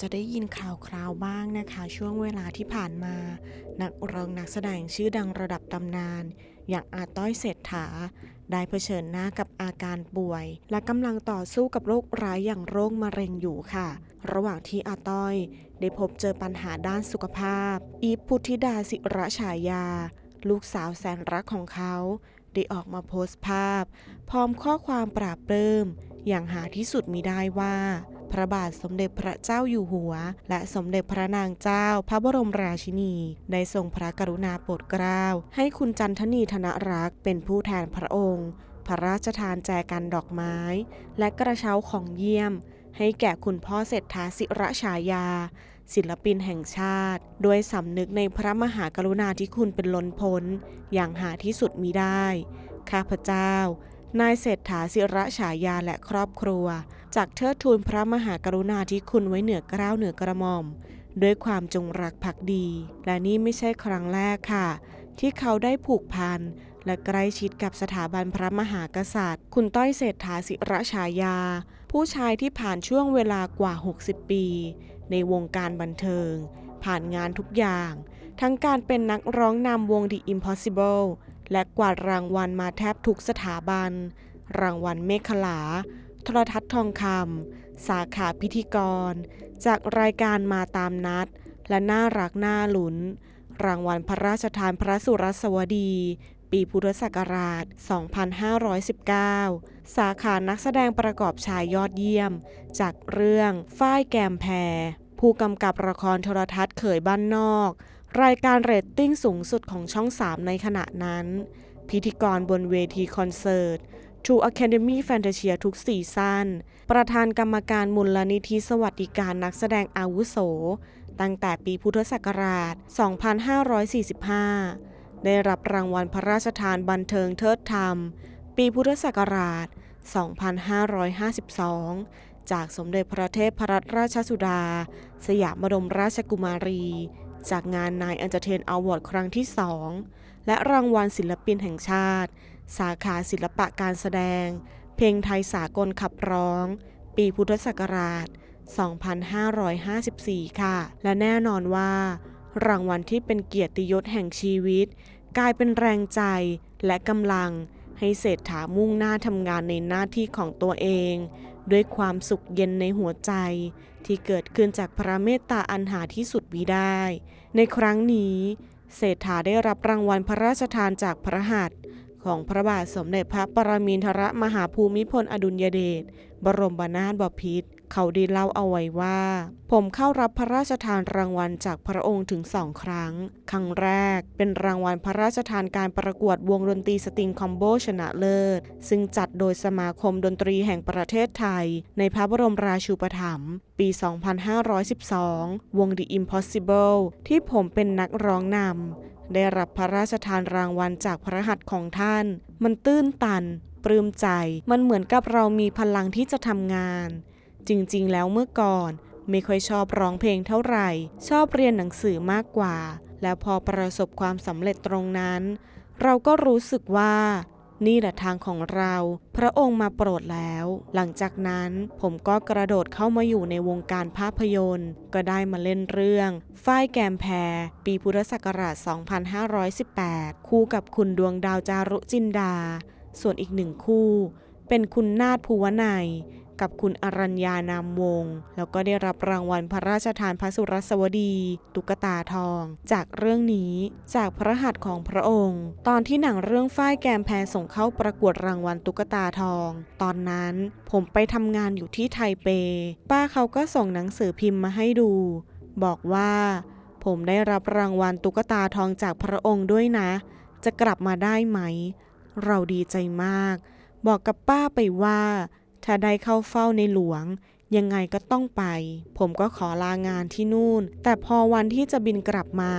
จะได้ยินข่าวคราวบ้างนะคะ ช่วงเวลาที่ผ่านมา นักร้องนักแสดงชื่อดังระดับตำนาน อย่างอาต้อยเศรษฐา ได้เผชิญหน้ากับอาการป่วย และกำลังต่อสู้กับโรคร้ายอย่างโรคมะเร็งอยู่ค่ะ ระหว่างที่อาต้อย ได้พบเจอปัญหาด้านสุขภาพ อีฟพุทธิดาศิระฉายา ลูกสาวแสนรักของเขา ได้ออกมาโพสต์ภาพ พร้อมข้อความปราบปลื้ม อย่างหาที่สุดมิได้ว่า พระบาทสมเด็จพระเจ้าอยู่หัว และสมเด็จพระนางเจ้า พระบรมราชินีได้ทรงพระกรุณาโปรดเกล้า ให้คุณจันทนีธนรักษ์เป็นผู้แทนพระองค์ พระราชทานแจกันดอกไม้ และกระเช้าของเยี่ยม ให้แก่คุณพ่อเศรษฐาศิระฉายา ศิลปินแห่งชาติ ด้วยสำนึกในพระมหากรุณาธิคุณเป็นล้นพ้น อย่างหาที่สุดมิได้ ข้าพเจ้า นายเศรษฐาศิระฉายาและครอบครัว จากเทิดทูนพระมหากรุณาธิคุณไว้เหนือเกล้าวเหนือกระหม่อม ด้วยความจงรักภักดี และนี่ไม่ใช่ครั้งแรกค่ะ ที่เขาได้ผูกพันและใกล้ชิดกับสถาบันพระมหากษัตริย์ คุณต้อยเศรษฐาศิระฉายา ผู้ชายที่ผ่านช่วงเวลากว่า 60 ปี ในวงการบันเทิง ผ่านงานทุกอย่าง ทั้งการเป็นนักร้องนำวง The Impossible และกวาดรางวัลมาแทบทุกสถาบัน รางวัลเมฆขลา โทรทัศน์ทองคำ สาขาพิธีกร จากรายการมาตามนัด และน่ารักน่าหลุน รางวัลพระราชทานพระสุรสวดี ปีพุทธศักราช 2519 สาขานักแสดงประกอบชายยอดเยี่ยม จากเรื่องฝ้ายแกมแพรผู้กำกับละครโทรทัศน์เขยบ้านนอก รายการเรตติ้งสูงสุดของช่อง 3 ในขณะนั้น พิธีกรบนเวทีคอนเสิร์ต True Academy Fantasia ทุกซีซั่นประธานกรรมการมูลนิธิสวัสดิการนักแสดงอาวุโส ตั้งแต่ปีพุทธศักราช 2545 ได้รับรางวัลพระราชทานบันเทิงเทิดธรรม ปีพุทธศักราช 2552 จากสมเด็จพระเทพพรัตนราชสุดา สยามบรมราชกุมารี จากงานนายอันเตอร์เทนอวอร์ดครั้งที่ 2 และรางวัลศิลปินแห่งชาติ สาขาศิลปะการแสดง เพลงไทยสากลขับร้อง ปีพุทธศักราช 2554 ค่ะ และแน่นอนว่า รางวัลที่เป็นเกียรติยศแห่งชีวิต กลายเป็นแรงใจและกำลังให้เศรษฐามุ่งหน้าทำงานในหน้าที่ของตัวเอง ด้วยความสุขเย็นในหัวใจ ที่เกิดขึ้นจากพระเมตตาอันหาที่สุดมิได้ ในครั้งนี้ เศรษฐาได้รับรางวัลพระราชทานจากพระหัตถ์ของพระบาทสมเด็จพระปรมินทรมหาภูมิพลอดุลยเดชบรมนาถบพิตร เขาได้เล่าเอาไว้ว่า ผมเข้ารับพระราชทานรางวัลจากพระองค์ถึงสองครั้ง ครั้งแรกเป็นรางวัลพระราชทานการประกวดวงดนตรีสตริงคอมโบชนะเลิศ ซึ่งจัดโดยสมาคมดนตรีแห่งประเทศไทย ในพระบรมราชูปถัมภ์ปี 2512 วง The Impossible ที่ผมเป็นนักร้องนำได้รับพระราชทานรางวัลจากพระหัตถ์ของท่าน มันตื้นตัน ปลื้มใจ มันเหมือนกับเรามีพลังที่จะทำงาน จริงๆ แล้วเมื่อก่อนไม่ค่อยชอบร้องเพลงเท่าไหร่ ชอบเรียนหนังสือมากกว่า แล้วพอประสบความสำเร็จตรงนั้น เราก็รู้สึกว่านี่แหละทางของเรา พระองค์มาโปรดแล้ว หลังจากนั้นผมก็กระโดดเข้ามาอยู่ในวงการภาพยนตร์ ก็ได้มาเล่นเรื่องฝ้ายแกมแพร ปีพุทธศักราช 2518 คู่กับคุณดวงดาวจารุจินดา ส่วนอีกหนึ่งคู่ เป็นคุณนาถภูวนัย กับคุณอรัญญานามวงศ์แล้วก็ได้รับรางวัลพระราชทานพระสุรสวดี ตุกตาทอง จากเรื่องนี้จากพระหัตถ์ของพระองค์ ตอนที่หนังเรื่องฝ้ายแกมแพรส่งเข้าประกวดรางวัลตุกตาทอง ตอนนั้นผมไปทำงานอยู่ที่ไทเป ป้าเขาก็ส่งหนังสือพิมพ์มาให้ดู บอกว่า ผมได้รับรางวัลตุกตาทองจากพระองค์ด้วยนะ จะกลับมาได้ไหม เราดีใจมาก บอกกับป้าไปว่า ถ้าได้เข้าเฝ้าในหลวง ยังไงก็ต้องไป ผมก็ขอลางานที่นู่น แต่พอวันที่จะบินกลับมา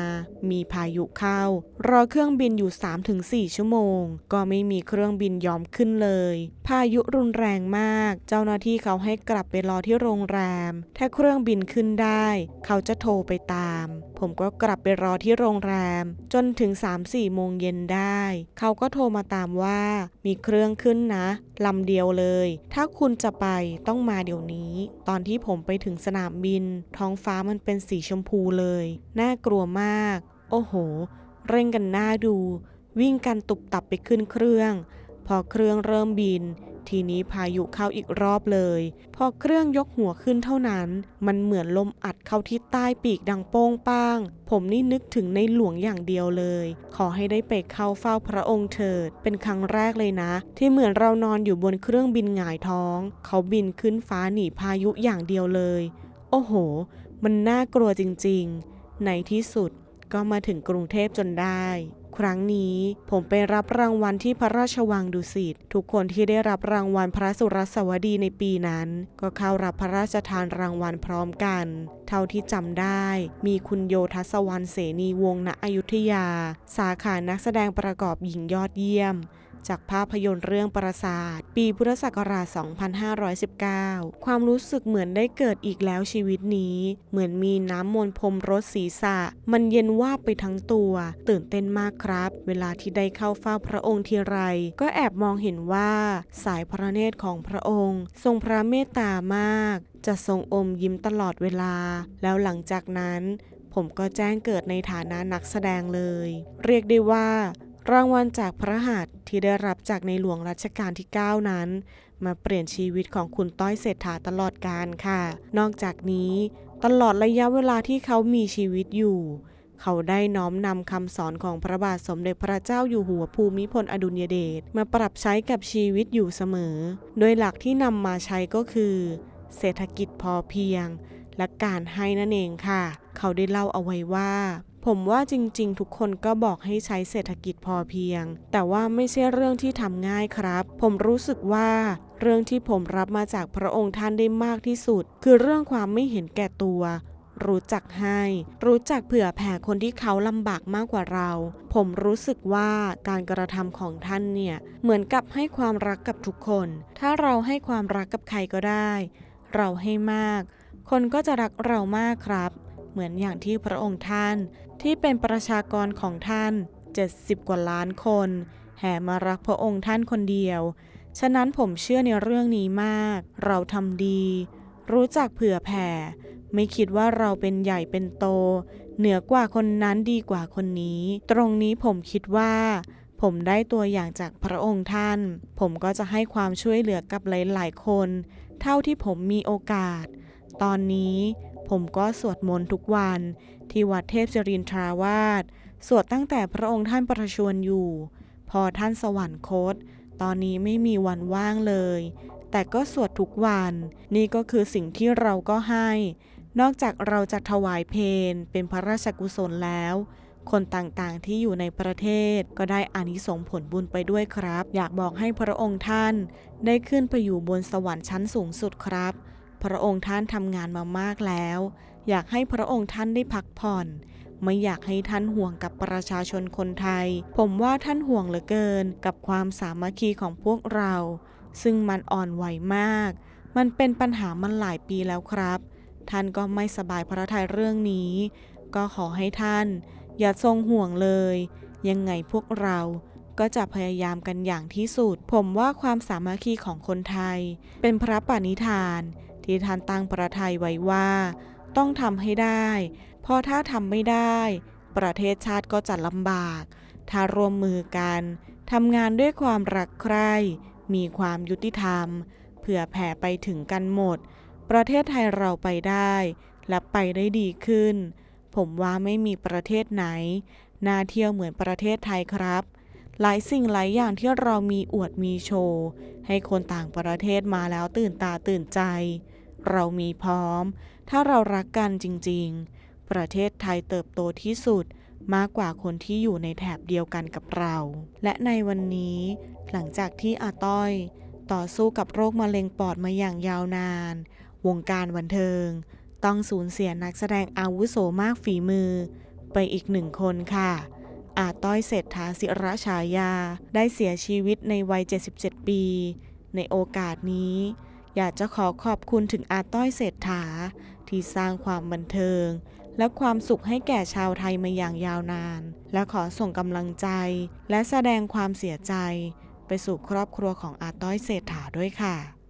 มีพายุเข้า รอเครื่องบินอยู่ 3-4 ชั่วโมง ก็ไม่มีเครื่องบินยอมขึ้นเลย พายุรุนแรงมาก เจ้าหน้าที่เขาให้กลับไปรอที่โรงแรม ถ้าเครื่องบินขึ้นได้ เขาจะโทรไปตาม ผมก็กลับไปรอที่โรงแรม จนถึง 3-4 โมงเย็นได้ เขาก็โทรมาตามว่า มีเครื่องขึ้นนะลำเดียวเลย ถ้าคุณจะไปต้องมาเดี๋ยวนี้ตอนที่ผมไปถึงสนามบิน ท้องฟ้ามันเป็นสีชมพูเลย น่ากลัวมาก โอ้โห เร่งกันหน้าดู วิ่งกันตุบตับไปขึ้นเครื่อง พอเครื่องเริ่มบิน ทีนี้พายุเข้าอีกรอบเลย พอเครื่องยกหัวขึ้นเท่านั้น มันเหมือนลมอัดเข้าที่ใต้ปีกดังโป้งป้าง ผมนี่นึกถึงในหลวงอย่างเดียวเลย ขอให้ได้ไปเข้าเฝ้าพระองค์เถิด เป็นครั้งแรกเลยนะ ที่เหมือนเรานอนอยู่บนเครื่องบินหงายท้อง เขาบินขึ้นฟ้าหนีพายุอย่างเดียวเลย โอ้โห มันน่ากลัวจริงๆ ในที่สุดก็มาถึงกรุงเทพจนได้ ครั้งนี้ผมไปรับรางวัลที่พระราชวังดุสิต ทุกคนที่ได้รับรางวัลพระสุรสวดีในปีนั้น ก็เข้ารับพระราชทานรางวัลพร้อมกัน เท่าที่จำได้ มีคุณโยทัศวรรณเสนีวงศ์ณอยุธยา สาขานักแสดงประกอบหญิงยอดเยี่ยม จากภาพยนตร์เรื่องปราสาทปีพุทธศักราช 2519 ความรู้สึกเหมือนได้เกิดอีกแล้วชีวิตนี้ เหมือนมีน้ำมนต์พรมรถศีรษะ มันเย็นว่าบไปทั้งตัว ตื่นเต้นมากครับ เวลาที่ได้เข้าเฝ้าพระองค์ทีไร ก็แอบมองเห็นว่าสายพระเนตรของพระองค์ ทรงพระเมตตามาก จะทรงอมยิ้มตลอดเวลา แล้วหลังจากนั้นผมก็แจ้งเกิดในฐานะนักแสดงเลย เรียกได้ว่า รางวัลจากพระหัตถ์ที่ได้รับจากในหลวงรัชกาลที่ 9 นั้น มาเปลี่ยนชีวิตของคุณต้อยเศรษฐาตลอดกาลค่ะ นอกจากนี้ ตลอดระยะเวลาที่เขามีชีวิตอยู่ เขาได้น้อมนำคำสอนของพระบาทสมเด็จพระเจ้าอยู่หัวภูมิพลอดุลยเดชมาปรับใช้กับชีวิตอยู่เสมอ โดยหลักที่นำมาใช้ก็คือ เศรษฐกิจพอเพียง และการให้นั่นเองค่ะ เขาได้เล่าเอาไว้ว่า ผมว่าจริงๆ ทุกคนก็บอกให้ใช้เศรษฐกิจพอเพียง แต่ว่าไม่ใช่เรื่องที่ทำง่ายครับ ผมรู้สึกว่าเรื่องที่ผมรับมาจากพระองค์ท่านได้มากที่สุด คือเรื่องความไม่เห็นแก่ตัว รู้จักให้ รู้จักเผื่อแผ่คนที่เขาลำบากมากกว่าเรา ผมรู้สึกว่าการกระทำของท่านเนี่ย เหมือนกับให้ความรักกับทุกคน ถ้าเราให้ความรักกับใครก็ได้ เราให้มาก คนก็จะรักเรามากครับ เหมือนอย่างที่พระองค์ท่าน ที่เป็นประชากรของท่าน 70 กว่าล้านคน แห่มารักพระองค์ท่านคนเดียว ฉะนั้นผมเชื่อในเรื่องนี้มาก เราทำดี รู้จักเผื่อแผ่ ไม่คิดว่าเราเป็นใหญ่เป็นโต เหนือกว่าคนนั้นดีกว่าคนนี้ ตรงนี้ผมคิดว่า ผมได้ตัวอย่างจากพระองค์ท่าน ผมก็จะให้ความช่วยเหลือกับหลาย ๆ คน เท่าที่ผมมีโอกาส ตอนนี้ ผมก็สวดมนต์ทุกวัน ที่วัดเทพจรินทราวาสสวดตั้งแต่พระองค์ท่านประชวรอยู่ พอท่านสวรรคต ตอนนี้ไม่มีวันว่างเลย แต่ก็สวดทุกวัน นี่ก็คือสิ่งที่เราก็ให้ นอกจากเราจะถวายเพลเป็นพระราชกุศลแล้ว คนต่างๆที่อยู่ในประเทศก็ได้อานิสงส์ผลบุญไปด้วยครับ อยากบอกให้พระองค์ท่าน ได้ขึ้นไปอยู่บนสวรรค์ชั้นสูงสุดครับ พระองค์ท่านทำงานมามากแล้ว อยากให้พระองค์ท่านได้พักผ่อน ไม่อยากให้ท่านห่วงกับประชาชนคนไทย ผมว่าท่านห่วงเหลือเกินกับความสามัคคีของพวกเรา ซึ่งมันอ่อนไหวมาก มันเป็นปัญหามันหลายปีแล้วครับ ท่านก็ไม่สบายพระทัยเรื่องนี้ ก็ขอให้ท่าน อย่าทรงห่วงเลย ยังไงพวกเรา ก็จะพยายามกันอย่างที่สุด ผมว่าความสามัคคีของคนไทย เป็นพระปณิธาน ที่ท่านตั้งประทัยไว้ว่า ต้องทำให้ได้ เพราะถ้าทำไม่ได้ ประเทศชาติก็จะลำบาก ถ้าร่วมมือกันทำงานด้วยความรักใคร่ มีความยุติธรรม เผื่อแผ่ไปถึงกันหมด ประเทศไทยเราไปได้ และไปได้ดีขึ้น ผมว่าไม่มีประเทศไหน น่าเที่ยวเหมือนประเทศไทยครับ หลายสิ่งหลายอย่างที่เรามีอวดมีโชว์ ให้คนต่างประเทศมาแล้วตื่นตาตื่นใจ เรามีพร้อม ถ้าเรารักกันจริง ๆ ประเทศไทยเติบโตที่สุดมากกว่าคนที่อยู่ในแถบเดียวกันกับเรา และในวันนี้ หลังจากที่อาต้อย ต่อสู้กับโรคมะเร็งปอดมาอย่างยาวนาน วงการบันเทิง ต้องสูญเสียนักแสดงอาวุโสมากฝีมือ ไปอีกหนึ่งคนค่ะ อาต้อยเศรษฐาศิระฉายา ได้เสียชีวิตในวัย 77 ปี ในโอกาสนี้ อยากจะขอขอบคุณถึงอาต้อยเศรษฐา ที่สร้างความบันเทิง และความสุขให้แก่ชาวไทยมาอย่างยาวนาน และขอส่งกำลังใจ และแสดงความเสียใจ ไปสู่ครอบครัวของอาต้อยเศรษฐาด้วยค่ะ